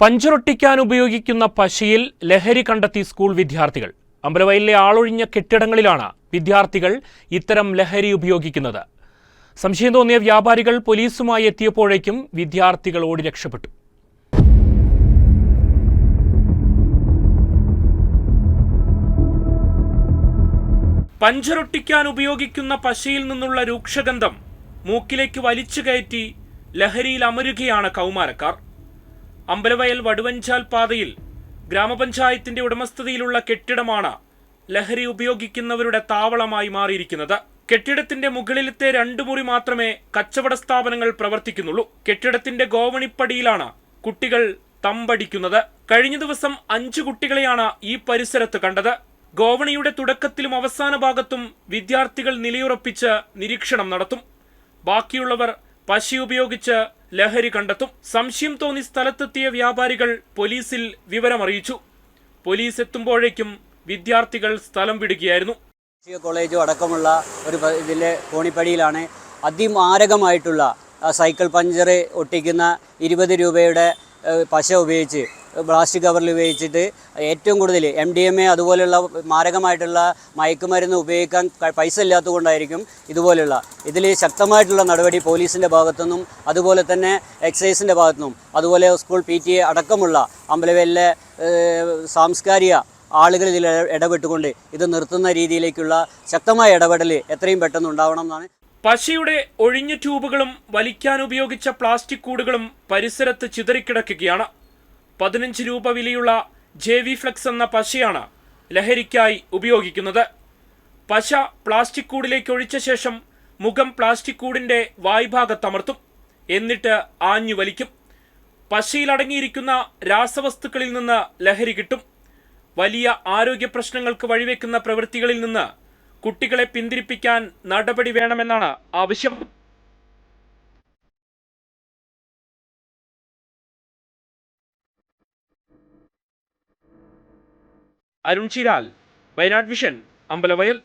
പഞ്ചറൊട്ടിക്കാൻ ഉപയോഗിക്കുന്ന പശയിൽ ലഹരി കണ്ടെത്തി സ്കൂൾ വിദ്യാർത്ഥികൾ. അമ്പലവയലിലെ ആളൊഴിഞ്ഞ കെട്ടിടങ്ങളിലാണ് വിദ്യാർത്ഥികൾ ഇത്തരം ലഹരി ഉപയോഗിക്കുന്നത്. സംശയം തോന്നിയ വ്യാപാരികൾ പോലീസുമായി എത്തിയപ്പോഴേക്കും വിദ്യാർത്ഥികൾ ഓടി രക്ഷപ്പെട്ടു. പഞ്ചറൊട്ടിക്കാൻ ഉപയോഗിക്കുന്ന പശയിൽ നിന്നുള്ള രൂക്ഷഗന്ധം മൂക്കിലേക്ക് വലിച്ചു കയറ്റി ലഹരിയിൽ അമരുകയാണ് കൗമാരക്കാർ. അമ്പലവയൽ വടുവഞ്ചാൽ പാതയിൽ ഗ്രാമപഞ്ചായത്തിന്റെ ഉടമസ്ഥതയിലുള്ള കെട്ടിടമാണ് ലഹരി ഉപയോഗിക്കുന്നവരുടെ താവളമായി മാറിയിരിക്കുന്നത്. കെട്ടിടത്തിന്റെ മുകളിലത്തെ രണ്ടു മുറി മാത്രമേ കച്ചവട സ്ഥാപനങ്ങൾ പ്രവർത്തിക്കുന്നുള്ളൂ. കെട്ടിടത്തിന്റെ ഗോവണിപ്പടിയിലാണ് കുട്ടികൾ തമ്പടിക്കുന്നത്. കഴിഞ്ഞ ദിവസം അഞ്ചു കുട്ടികളെയാണ് ഈ പരിസരത്ത് കണ്ടത്. ഗോവണിയുടെ തുടക്കത്തിലും അവസാന ഭാഗത്തും വിദ്യാർത്ഥികൾ നിലയുറപ്പിച്ച് നിരീക്ഷണം നടത്തും. ബാക്കിയുള്ളവർ പശി ഉപയോഗിച്ച് ലഹരി കണ്ടെത്തും. സംശയം തോന്നി സ്ഥലത്തെത്തിയ വ്യാപാരികൾ പോലീസിൽ വിവരമറിയിച്ചു. പോലീസ് എത്തുമ്പോഴേക്കും വിദ്യാർത്ഥികൾ സ്ഥലം വിടുകയായിരുന്നു. കോളേജും അടക്കമുള്ള ഒരു ഇതിലെ കോണിപ്പടിയിലാണ് അതിമാരകമായിട്ടുള്ള സൈക്കിൾ പഞ്ചർ ഒട്ടിക്കുന്ന ഇരുപത് രൂപയുടെ പശ ഉപയോഗിച്ച് പ്ലാസ്റ്റിക് കവറിൽ ഉപയോഗിച്ചിട്ട് ഏറ്റവും കൂടുതൽ എം ഡി എം എ അതുപോലെയുള്ള മാരകമായിട്ടുള്ള മയക്കുമരുന്ന് ഉപയോഗിക്കാൻ പൈസ ഇല്ലാത്തതുകൊണ്ടായിരിക്കും ഇതുപോലെയുള്ള. ഇതിൽ ശക്തമായിട്ടുള്ള നടപടി പോലീസിന്റെ ഭാഗത്തുനിന്നും അതുപോലെ തന്നെ എക്സൈസിന്റെ ഭാഗത്തുനിന്നും അതുപോലെ സ്കൂൾ പി ടി എ അടക്കമുള്ള അമ്പലവേലിലെ സാംസ്കാരിക ആളുകൾ ഇതിൽ ഇടപെട്ടുകൊണ്ട് ഇത് നിർത്തുന്ന രീതിയിലേക്കുള്ള ശക്തമായ ഇടപെടൽ എത്രയും പെട്ടെന്ന് ഉണ്ടാവണം എന്നാണ്. പശയുടെ ഒഴിഞ്ഞ ട്യൂബുകളും വലിക്കാൻ ഉപയോഗിച്ച പ്ലാസ്റ്റിക് കൂടുകളും പരിസരത്ത് ചിതറിക്കിടക്കുകയാണ്. പതിനഞ്ച് രൂപ വിലയുള്ള ജെ വി ഫ്ലെക്സ് എന്ന പശയാണ് ലഹരിക്കായി ഉപയോഗിക്കുന്നത്. പശ പ്ലാസ്റ്റിക് കൂടിലേക്ക് ഒഴിച്ച ശേഷം മുഖം പ്ലാസ്റ്റിക് കൂടിന്റെ വായ്ഭാഗത്തമർത്തും. എന്നിട്ട് ആഞ്ഞു വലിക്കും. പശയിലടങ്ങിയിരിക്കുന്ന രാസവസ്തുക്കളിൽ നിന്ന് ലഹരി കിട്ടും. വലിയ ആരോഗ്യ പ്രശ്നങ്ങൾക്ക് വഴിവെക്കുന്ന പ്രവൃത്തികളിൽ നിന്ന് കുട്ടികളെ പിന്തിരിപ്പിക്കാൻ നടപടി വേണമെന്നാണ് ആവശ്യം. അരുൺ ചിരാൽ വയനാട് വിഷൻ അമ്പലവയൽ